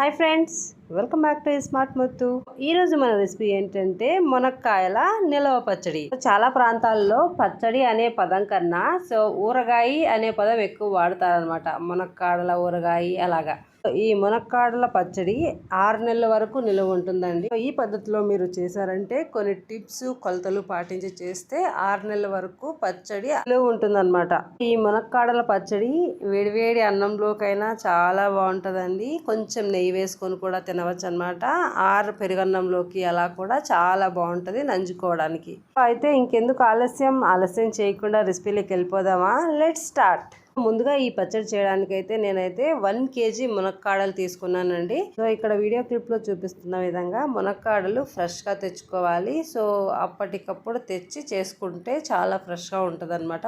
Hi friends welcome back to smart Muthu. ఈ రోజు మన రెసిపీ ఏంటంటే మునక్కాయల నిలవ పచ్చడి. చాలా ప్రాంతాల్లో పచ్చడి అనే పదం కన్నా సో ఊరగాయ అనే పదం ఎక్కువ వాడతారనమాట మునక్కాడల ఊరగాయ అలాగా. ఈ మునక్కాడల పచ్చడి ఆరు నెలల వరకు నిలువ ఉంటుందండి. ఈ పద్ధతిలో మీరు చేశారంటే కొన్ని టిప్స్ కొలతలు పాటించి చేస్తే ఆరు నెలల వరకు పచ్చడి నిలువ ఉంటుందన్నమాట. ఈ మునక్కాడల పచ్చడి వేడివేడి అన్నంలోకైనా చాలా బాగుంటుందండి. కొంచెం నెయ్యి వేసుకొని కూడా తినవచ్చు అనమాట ఆరు పెరుగన్నంలోకి అలా కూడా చాలా బాగుంటుంది నంజుకోవడానికి. అయితే ఇంకెందుకు ఆలస్యం? ఆలస్యం చేయకుండా రెసిపీలోకి వెళ్ళిపోదామా? Let start. ముందుగా ఈ పచ్చడి చేయడానికి అయితే నేనైతే వన్ కేజీ మునక్కాడలు తీసుకున్నానండి. సో ఇక్కడ వీడియో క్లిప్లో చూపిస్తున్న విధంగా మునక్కాడలు ఫ్రెష్గా తెచ్చుకోవాలి. సో అప్పటికప్పుడు తెచ్చి చేసుకుంటే చాలా ఫ్రెష్గా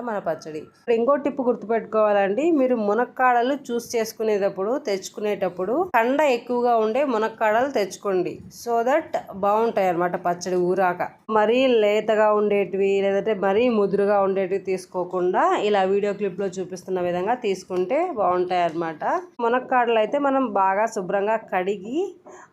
మన పచ్చడి. ఇంకో టిప్ గుర్తుపెట్టుకోవాలండి. మీరు మునక్కాడలు చూస్ చేసుకునేటప్పుడు తెచ్చుకునేటప్పుడు కండ ఎక్కువగా ఉండే మునక్కాడలు తెచ్చుకోండి. సో దట్ బాగుంటాయి అనమాట పచ్చడి ఊరాక. మరీ లేతగా ఉండేటివి లేదంటే మరీ ముదురుగా ఉండేటివి తీసుకోకుండా ఇలా వీడియో క్లిప్లో విధంగా తీసుకుంటే బాగుంటాయి అన్నమాట మునక్కాడలు అయితే మనం బాగా శుభ్రంగా కడిగి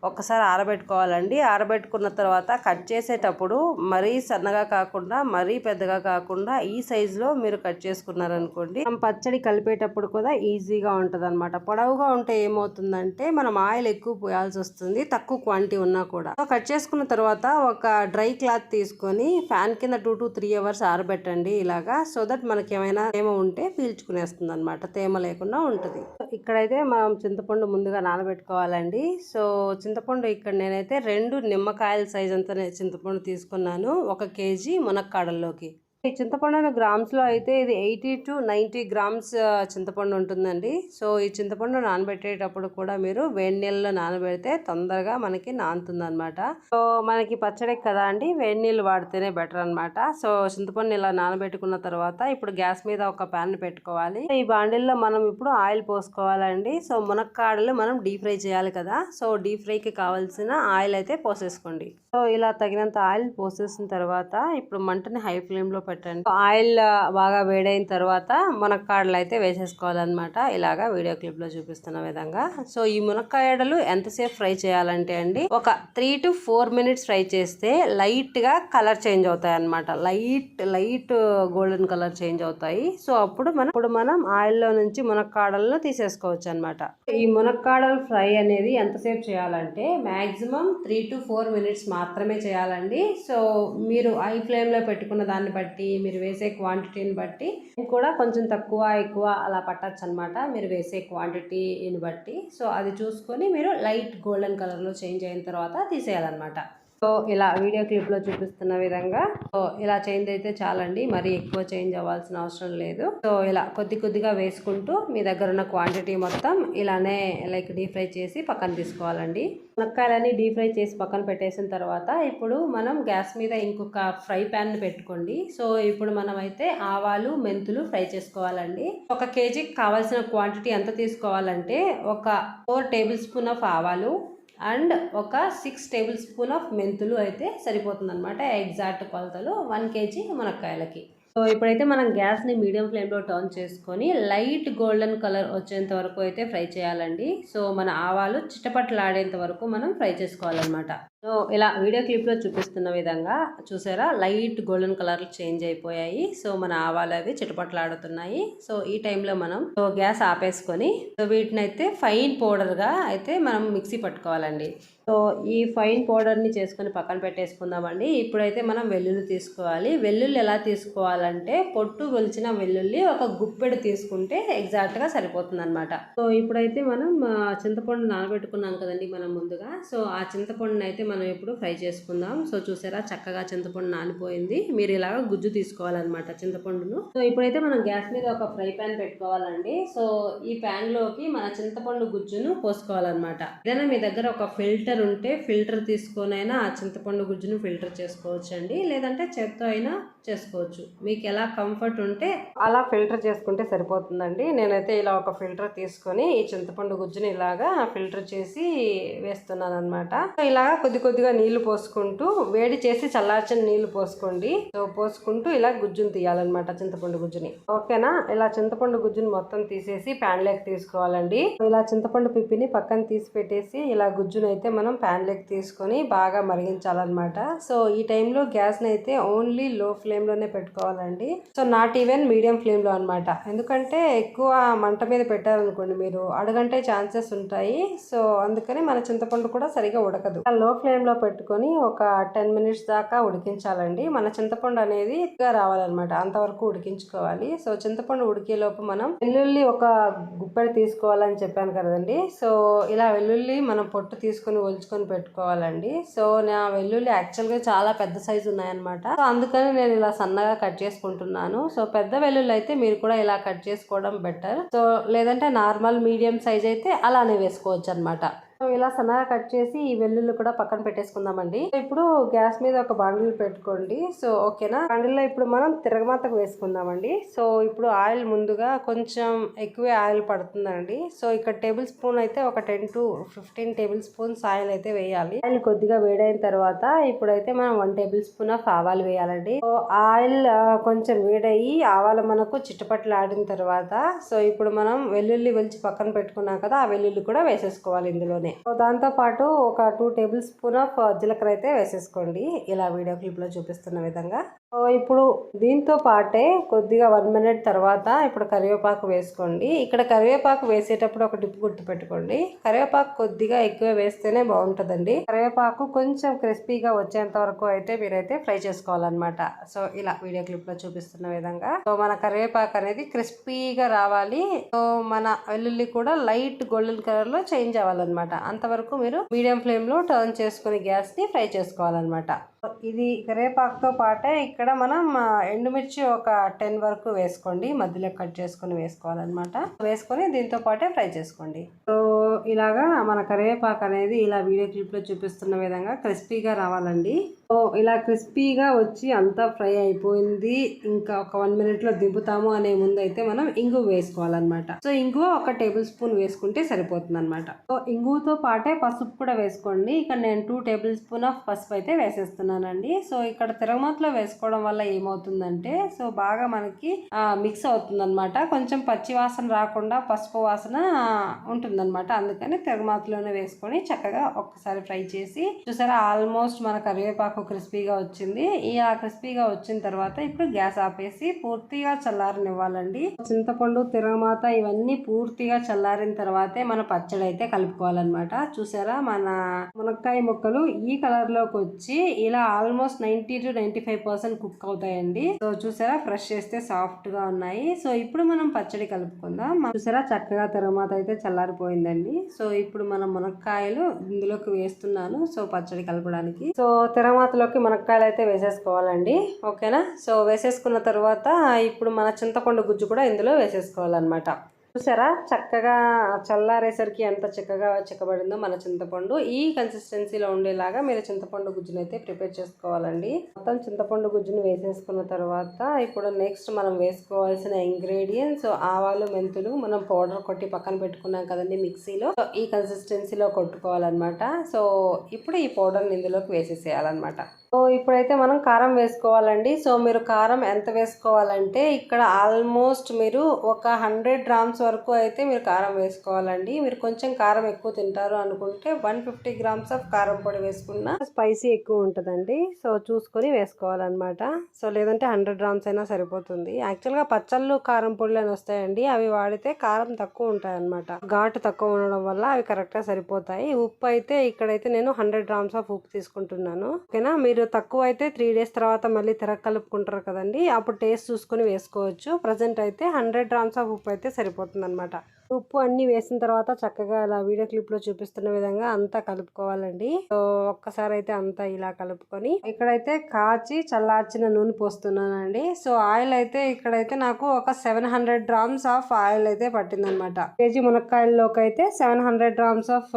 ఒకసారి ఆరబెట్టుకోవాలండి. ఆరబెట్టుకున్న తర్వాత కట్ చేసేటప్పుడు మరీ సన్నగా కాకుండా మరీ పెద్దగా కాకుండా ఈ సైజులో మీరు కట్ చేసుకున్నారనుకోండి మనం పచ్చడి కలిపేటప్పుడు కూడా ఈజీగా ఉంటుంది అనమాట పొడవుగా ఉంటే ఏమవుతుందంటే మనం ఆయిల్ ఎక్కువ పోయాల్సి వస్తుంది తక్కువ క్వాంటిటీ ఉన్నా కూడా. కట్ చేసుకున్న తర్వాత ఒక డ్రై క్లాత్ తీసుకొని ఫ్యాన్ కింద టూ టు త్రీ అవర్స్ ఆరబెట్టండి ఇలాగా సో దట్ మనకి ఏమైనా ఏమో ఉంటే పీల్చుకునేస్తాం. వచ్చేస్తుంది అనమాట తేమ లేకుండా ఉంటుంది. ఇక్కడైతే మనం చింతపండు ముందుగా నానబెట్టుకోవాలండి. సో చింతపండు ఇక్కడ నేనైతే రెండు నిమ్మకాయల సైజ్ అంతా చింతపండు తీసుకున్నాను. ఒక కేజీ మునక్కాడల్లోకి. ఈ చింతపండు గ్రామ్స్లో అయితే ఇది ఎయిటీ టు నైంటీ గ్రామ్స్ చింతపండు ఉంటుందండి. సో ఈ చింతపండు నానబెట్టేటప్పుడు కూడా మీరు వేడి నీళ్ళలో నానబెడితే తొందరగా మనకి నానుతుందనమాట సో మనకి పచ్చడి కదా అండి వేడి నీళ్ళు వాడితేనే బెటర్ అన్నమాట. సో చింతపండు ఇలా నానబెట్టుకున్న తర్వాత ఇప్పుడు గ్యాస్ మీద ఒక ప్యాన్ పెట్టుకోవాలి. ఈ బాండిల్లో మనం ఇప్పుడు ఆయిల్ పోసుకోవాలండి. సో మునక్కాడలు మనం డీప్ ఫ్రై చేయాలి కదా. సో డీప్ ఫ్రైకి కావాల్సిన ఆయిల్ అయితే పోసేసుకోండి. సో ఇలా తగినంత ఆయిల్ పోసేసిన తర్వాత ఇప్పుడు మంటని హై ఫ్లేమ్లో పెట్టండి. ఆయిల్ బాగా వేడైన తర్వాత మునక్కాడలు అయితే వేసేసుకోవాలన్నమాట. ఇలాగా వీడియో క్లిప్లో చూపిస్తున్న విధంగా. సో ఈ మునక్కాయడలు ఎంతసేపు ఫ్రై చేయాలంటే అండి ఒక three to four minutes fry చేస్తే లైట్గా కలర్ చేంజ్ అవుతాయి అనమాట light light golden colour change అవుతాయి. సో అప్పుడు మనం ఇప్పుడు మనం ఆయిల్లో నుంచి మునక్కాడలను తీసేసుకోవచ్చు అనమాట ఈ మునక్కాడలు ఫ్రై అనేది ఎంతసేపు చేయాలంటే maximum three to four minutes మాత్రమే చేయాలండి. సో మీరు ఐ ఫ్లేమ్లో పెట్టుకున్న దాన్ని బట్టి మీరు వేసే క్వాంటిటీని బట్టి కూడా కొంచెం తక్కువ ఎక్కువ అలా పట్టచ్చు అనమాట మీరు వేసే క్వాంటిటీని బట్టి. సో అది చూసుకొని మీరు లైట్ గోల్డెన్ కలర్లో చేంజ్ అయిన తర్వాత తీసేయాలన్నమాట. సో ఇలా వీడియో క్లిప్లో చూపిస్తున్న విధంగా సో ఇలా చేంజ్ అయితే చాలండి. మరి ఎక్కువ చేంజ్ అవ్వాల్సిన అవసరం లేదు. సో ఇలా కొద్ది కొద్దిగా వేసుకుంటూ మీ దగ్గర ఉన్న క్వాంటిటీ మొత్తం ఇలానే లైక్ డీప్ ఫ్రై చేసి పక్కన తీసుకోవాలండి. మునక్కాయలని డీప్ ఫ్రై చేసి పక్కన పెట్టేసిన తర్వాత ఇప్పుడు మనం గ్యాస్ మీద ఇంకొక ఫ్రై ప్యాన్ పెట్టుకోండి. సో ఇప్పుడు మనం అయితే ఆవాలు మెంతులు ఫ్రై చేసుకోవాలండి. ఒక కేజీకి కావాల్సిన క్వాంటిటీ ఎంత తీసుకోవాలంటే ఒక ఫోర్ టేబుల్ స్పూన్ ఆఫ్ ఆవాలు అండ్ ఒక సిక్స్ టేబుల్ స్పూన్ ఆఫ్ మెంతులు అయితే సరిపోతుంది అనమాట ఎగ్జాక్ట్ కొలతలు వన్ కేజీ మునక్కాయలకి. సో ఇప్పుడైతే మనం గ్యాస్ని మీడియం ఫ్లేమ్లో టర్న్ చేసుకొని లైట్ గోల్డెన్ కలర్ వచ్చేంత వరకు అయితే ఫ్రై చేయాలండి. సో మన ఆవాలు చిట్టపట్లాడేంత వరకు మనం ఫ్రై చేసుకోవాలన్నమాట. సో ఇలా వీడియో క్లిప్లో చూపిస్తున్న విధంగా చూసారా? లైట్ గోల్డెన్ కలర్ చేంజ్ అయిపోయాయి. సో మన ఆవాలు అవి చిటపట్లాడుతున్నాయి. సో ఈ టైంలో మనం సో గ్యాస్ ఆపేసుకొని సో వీటిని అయితే ఫైన్ పౌడర్గా అయితే మనం మిక్సీ పట్టుకోవాలండి. సో ఈ ఫైన్ పౌడర్ని చేసుకొని పక్కన పెట్టేసుకుందామండి. ఇప్పుడైతే మనం వెల్లుల్లి తీసుకోవాలి. వెల్లుల్లి ఎలా తీసుకోవాలంటే పొట్టు గొలిచిన వెల్లుల్లి ఒక గుప్పెడు తీసుకుంటే ఎగ్జాక్ట్గా సరిపోతుంది అనమాట సో ఇప్పుడైతే మనం చింతపండు నానబెట్టుకున్నాం కదండి మనం ముందుగా. సో ఆ చింతపండుని అయితే మనం ఇప్పుడు ఫ్రై చేసుకుందాం. సో చూసారా చక్కగా చింతపండు నానిపోయింది. మీరు ఇలాగ గుజ్జు తీసుకోవాలన్నమాట చింతపండును. సో ఇప్పుడైతే మనం గ్యాస్ మీద ఒక ఫ్రై పాన్ పెట్టుకోవాలండి. సో ఈ ప్యాన్లోకి లోకి మన చింతపండు గుజ్జును పోసుకోవాలన్నమాట. ఏదైనా మీ దగ్గర ఒక ఫిల్టర్ ఉంటే ఫిల్టర్ తీసుకొనైనా ఆ చింతపండు గుజ్జును ఫిల్టర్ చేసుకోవచ్చండి. లేదంటే చేత్తో అయినా చేసుకోవచ్చు. మీకు ఎలా కంఫర్ట్ ఉంటే అలా ఫిల్టర్ చేసుకుంటే సరిపోతుందండి. నేనైతే ఇలా ఒక ఫిల్టర్ తీసుకొని ఈ చింతపండు గుజ్జుని ఇలాగా ఫిల్టర్ చేసి వేస్తున్నాను అనమాట ఇలా కొద్ది కొద్దిగా నీళ్ళు పోసుకుంటూ వేడి చేసి చల్లార్చిన నీళ్ళు పోసుకోండి. సో పోసుకుంటూ ఇలా గుజ్జును తీయాలన్నమాట చింతపండు గుజ్జుని. ఓకేనా? ఇలా చింతపండు గుజ్జుని మొత్తం తీసేసి ప్యాన్ లేక్ తీసుకోవాలండి. ఇలా చింతపండు పిప్పిని పక్కన తీసి పెట్టేసి ఇలా గుజ్జును అయితే మనం ప్యాన్ లేక్ తీసుకొని బాగా మరిగించాలన్నమాట. సో ఈ టైంలో గ్యాస్ని అయితే ఓన్లీ లో ఫ్లేమ్ ఫ్లేమ్లోనే పెట్టుకోవాలండి. సో నాట్ ఈవెన్ మీడియం ఫ్లేమ్లో అనమాట ఎందుకంటే ఎక్కువ మంట మీద పెట్టారనుకోండి మీరు అడగంటే ఛాన్సెస్ ఉంటాయి. సో అందుకని మన చింతపండు కూడా సరిగా ఉడకదు. లో ఫ్లేమ్లో పెట్టుకొని ఒక టెన్ మినిట్స్ దాకా ఉడికించాలండి. మన చింతపండు అనేది ఎక్కువగా రావాలన్నమాట. అంతవరకు ఉడికించుకోవాలి. సో చింతపండు ఉడికే లోపు మనం వెల్లుల్లి ఒక గుప్పెడు తీసుకోవాలని చెప్పాను కదండి. సో ఇలా వెల్లుల్లి మనం పొట్టు తీసుకొని ఒలుచుకొని పెట్టుకోవాలండి. సో నా వెల్లుల్లి యాక్చువల్గా చాలా పెద్ద సైజు ఉన్నాయన్నమాట. సో అందుకని నేను ఇలా సన్నగా కట్ చేసుకుంటున్నాను. సో పెద్ద వెల్లుల్లి అయితే మీరు కూడా ఇలా కట్ చేసుకోవడం బెటర్. సో లేదంటే నార్మల్ మీడియం సైజ్ అయితే అలానే వేసుకోవచ్చు అనమాట ఇలా సన్నగా కట్ చేసి ఈ వెల్లుల్లి కూడా పక్కన పెట్టేసుకుందామండి. ఇప్పుడు గ్యాస్ మీద ఒక బాండిల్ పెట్టుకోండి. సో ఓకేనా? బాండిల్లో ఇప్పుడు మనం తిరగమాతకు వేసుకుందామండి. సో ఇప్పుడు ఆయిల్ ముందుగా కొంచెం ఎక్కువే ఆయిల్ పడుతుందండి. సో ఇక్కడ టేబుల్ స్పూన్ అయితే ఒక ten to fifteen tablespoons oil అయితే వేయాలి. ఆయిల్ కొద్దిగా వేడైన తర్వాత ఇప్పుడైతే మనం వన్ టేబుల్ స్పూన్ ఆఫ్ ఆవాలు వేయాలండి. సో ఆయిల్ కొంచెం వేడయ్యి ఆవాలు మనకు చిట్టుపట్లు ఆడిన తర్వాత సో ఇప్పుడు మనం వెల్లుల్లి వెలిచి పక్కన పెట్టుకున్నాం కదా ఆ వెల్లుల్లి కూడా వేసేసుకోవాలి ఇందులోనే. సో దాంతో పాటు ఒక టూ టేబుల్ స్పూన్ ఆఫ్ జీలకర్ర అయితే వేసేసుకోండి. ఇలా వీడియో క్లిప్లో చూపిస్తున్న విధంగా. ఇప్పుడు దీంతో పాటే కొద్దిగా వన్ మినిట్ తర్వాత ఇప్పుడు కరివేపాకు వేసుకోండి. ఇక్కడ కరివేపాకు వేసేటప్పుడు ఒక టిప్ గుర్తు పెట్టుకోండి కరివేపాకు కొద్దిగా ఎక్కువ వేస్తేనే బాగుంటుందండి. కరివేపాకు కొంచెం క్రిస్పీగా వచ్చేంత వరకు అయితే మీరైతే ఫ్రై చేసుకోవాలన్నమాట. సో ఇలా వీడియో క్లిప్లో చూపిస్తున్న విధంగా. సో మన కరివేపాకు అనేది క్రిస్పీగా రావాలి. సో మన వెల్లుల్లి కూడా లైట్ గోల్డెన్ కలర్లో చేంజ్ అవ్వాలన్నమాట. అంతవరకు మీరు మీడియం ఫ్లేమ్లో టర్న్ చేసుకుని గ్యాస్ని ఫ్రై చేసుకోవాలన్నమాట. ఇది కరివేపాకుతో పాటే ఇక్కడ మనం ఎండుమిర్చి ఒక టెన్ వరకు వేసుకోండి. మధ్యలో కట్ చేసుకొని వేసుకోవాలన్నమాట. వేసుకొని దీంతో పాటే ఫ్రై చేసుకోండి. సో ఇలాగా మన కరివేపాకు అనేది ఇలా వీడియో క్లిప్లో చూపిస్తున్న విధంగా క్రిస్పీగా రావాలండి. ఇలా క్రిస్పీగా వచ్చి అంతా ఫ్రై అయిపోయింది. ఇంకా ఒక వన్ మినిట్లో దింపుతాము అనే ముందు అయితే మనం ఇంగు వేసుకోవాలన్నమాట. సో ఇంగువ ఒక టేబుల్ స్పూన్ వేసుకుంటే సరిపోతుంది అనమాట సో ఇంగువతో పాటే పసుపు కూడా వేసుకోండి. ఇక్కడ నేను టూ టేబుల్ స్పూన్ ఆఫ్ పసుపు అయితే వేసేస్తున్నానండి. సో ఇక్కడ తిరగమాతలో వేసుకోవడం వల్ల ఏమవుతుందంటే సో బాగా మనకి మిక్స్ అవుతుంది అనమాట కొంచెం పచ్చి వాసన రాకుండా పసుపు వాసన ఉంటుందన్నమాట. అందుకని తిరగమాతలోనే వేసుకొని చక్కగా ఒక్కసారి ఫ్రై చేసి చూసారా? ఆల్మోస్ట్ మన కరివేపాకు క్రిస్పీగా వచ్చింది. ఈ ఆ క్రిస్పీగా వచ్చిన తర్వాత ఇప్పుడు గ్యాస్ ఆపేసి పూర్తిగా చల్లారనివ్వాలండి. చింతపండు తిరగమాత ఇవన్నీ పూర్తిగా చల్లారిన తర్వాతే మన పచ్చడి అయితే కలుపుకోవాలన్నమాట. చూసారా? మన మునక్కాయ ముక్కలు ఈ కలర్లోకి వచ్చి ఇలా almost ninety two ninety five percent cook అవుతాయండి. సో చూసారా? ఫ్రెష్ చేస్తే సాఫ్ట్గా ఉన్నాయి. సో ఇప్పుడు మనం పచ్చడి కలుపుకుందాం. చూసారా? చక్కగా తిరగమాత అయితే చల్లారిపోయిందండి. సో ఇప్పుడు మనం మునక్కాయలు ఇందులోకి వేస్తున్నాను. సో పచ్చడి కలపడానికి. సో తర్వాతలోకి మునక్కాయలు అయితే వేసేసుకోవాలండి. ఓకేనా? సో వేసేసుకున్న తర్వాత ఇప్పుడు మన చింతపండు గుజ్జు కూడా ఇందులో వేసేసుకోవాలన్నమాట. చూసారా? చక్కగా చల్లారేసరికి ఎంత చక్కగా చిక్కబడిందో మన చింతపండు. ఈ కన్సిస్టెన్సీలో ఉండేలాగా మీరు చింతపండు గుజ్జును అయితే ప్రిపేర్ చేసుకోవాలండి. మొత్తం చింతపండు గుజ్జును వేసేసుకున్న తర్వాత ఇప్పుడు నెక్స్ట్ మనం వేసుకోవాల్సిన ఇంగ్రీడియంట్స్ ఆవాలు మెంతులు మనం పౌడర్ కొట్టి పక్కన పెట్టుకున్నాం కదండి మిక్సీలో. ఈ కన్సిస్టెన్సీలో కొట్టుకోవాలన్నమాట. సో ఇప్పుడు ఈ పౌడర్ని ఇందులోకి వేసేసేయాలన్నమాట. సో ఇప్పుడైతే మనం కారం వేసుకోవాలండి. సో మీరు కారం ఎంత వేసుకోవాలంటే ఇక్కడ ఆల్మోస్ట్ మీరు ఒక హండ్రెడ్ గ్రామ్స్ వరకు అయితే మీరు కారం వేసుకోవాలండి. మీరు కొంచెం కారం ఎక్కువ తింటారు అనుకుంటే వన్ ఫిఫ్టీ గ్రామ్స్ ఆఫ్ కారం పొడి వేసుకున్న స్పైసీ ఎక్కువ ఉంటుందండి. సో చూసుకొని వేసుకోవాలన్నమాట. సో లేదంటే హండ్రెడ్ గ్రామ్స్ అయినా సరిపోతుంది. యాక్చువల్గా పచ్చళ్ళు కారం పొడులు అని వస్తాయండి. అవి వాడితే కారం తక్కువ ఉంటాయి అనమాట ఘాటు తక్కువ ఉండడం వల్ల అవి కరెక్ట్గా సరిపోతాయి. ఉప్పు అయితే ఇక్కడైతే నేను హండ్రెడ్ గ్రామ్స్ ఆఫ్ ఉప్పు తీసుకుంటున్నాను. ఓకేనా? మీరు తక్కువ అయితే త్రీ డేస్ తర్వాత మళ్ళీ తిరగ కలుపుకుంటారు కదండి. అప్పుడు టేస్ట్ చూసుకొని వేసుకోవచ్చు. ప్రజెంట్ అయితే హండ్రెడ్ గ్రామ్స్ ఆఫ్ ఉప్పు అయితే సరిపోతుందనమాట ఉప్పు అన్ని వేసిన తర్వాత చక్కగా ఇలా వీడియో క్లిప్లో చూపిస్తున్న విధంగా అంతా కలుపుకోవాలండి. సో ఒక్కసారి అయితే అంతా ఇలా కలుపుకొని ఇక్కడైతే కాచి చల్లార్చిన నూనె పోస్తున్నానండి. సో ఆయిల్ అయితే ఇక్కడైతే నాకు ఒక seven hundred grams of oil అయితే పట్టిందనమాట కేజీ మునక్కాయల్లోకి అయితే seven hundred grams of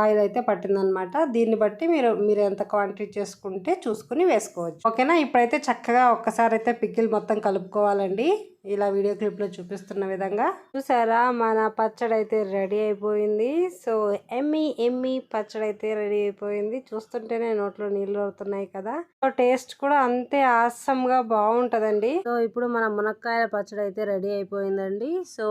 oil అయితే పట్టిందనమాట దీన్ని బట్టి మీరు మీరు ఎంత క్వాంటిటీ చేసుకుంటే ఉంటే చూసుకుని వేసుకోవచ్చు. ఓకేనా? ఇప్పుడైతే చక్కగా ఒక్కసారి అయితే పిగ్గిల్ మొత్తం కలుపుకోవాలండి. ఇలా వీడియో క్లిప్లో చూపిస్తున్న విధంగా. చూసారా? మన పచ్చడి అయితే రెడీ అయిపోయింది. సో ఎమ్మి ఎమ్మి పచ్చడి అయితే రెడీ అయిపోయింది. చూస్తుంటేనే నోట్లో నీళ్ళు అవుతున్నాయి కదా. సో టేస్ట్ కూడా అంతే ఆసంగా బాగుంటుందండి. బాగుంటదండి సో ఇప్పుడు మన మునక్కాయల పచ్చడి అయితే రెడీ అయిపోయిందండి. సో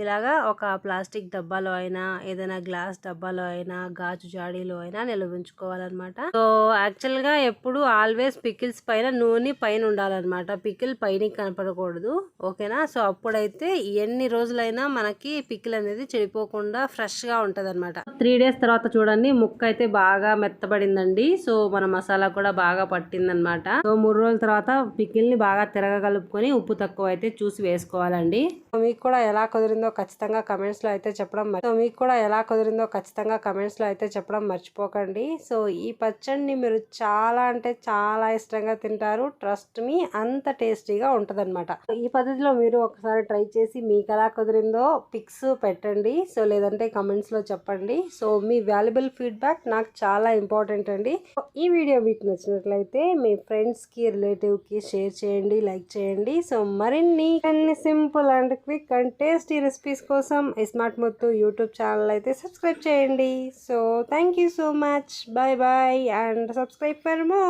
ఇలాగా ఒక ప్లాస్టిక్ డబ్బాలో అయినా ఏదైనా గ్లాస్ డబ్బాలో అయినా గాజు జాడీలో అయినా నిల్వ ఉంచుకోవాలన్నమాట సో యాక్చువల్గా ఎప్పుడు ఆల్వేస్ పికిల్స్ పైన నూనె పైన ఉండాలన్నమాట. పికిల్ పైన కనపడకూడదు. ఓకేనా? సో అప్పుడైతే ఎన్ని రోజులైనా మనకి పికిల్ అనేది చెడిపోకుండా ఫ్రెష్గా ఉంటుంది అనమాట త్రీ డేస్ తర్వాత చూడండి ముక్క అయితే బాగా మెత్తబడిందండి. సో మన మసాలా కూడా బాగా పట్టిందనమాట సో మూడు రోజుల తర్వాత పిక్కిల్ని బాగా తిరగగలుపుకొని ఉప్పు తక్కువ అయితే చూసి వేసుకోవాలండి. మీకు కూడా ఎలా కుదిరిందో ఖచ్చితంగా కమెంట్స్లో అయితే చెప్పడం సో మీకు కూడా ఎలా కుదిరిందో ఖచ్చితంగా కమెంట్స్లో అయితే చెప్పడం మర్చిపోకండి. సో ఈ పచ్చడిని మీరు చాలా అంటే చాలా ఇష్టంగా తింటారు. ట్రస్ట్ మీ అంత టేస్టీగా ఉంటుంది ఈ ఈ పద్ధతిలో మీరు ఒకసారి ట్రై చేసి మీకు ఎలా కుదిరిందో పిక్స్ పెట్టండి. సో లేదంటే కమెంట్స్లో చెప్పండి. సో మీ వాల్యుబుల్ ఫీడ్బ్యాక్ నాకు చాలా ఇంపార్టెంట్ అండి. సో ఈ వీడియో మీకు నచ్చినట్లయితే మీ ఫ్రెండ్స్కి రిలేటివ్కి షేర్ చేయండి లైక్ చేయండి. సో మరిన్ని అన్ని simple and quick and tasty recipes కోసం స్మార్ట్ ముత్తు యూట్యూబ్ ఛానల్ అయితే సబ్స్క్రైబ్ చేయండి. So thank you so much bye bye and subscribe for more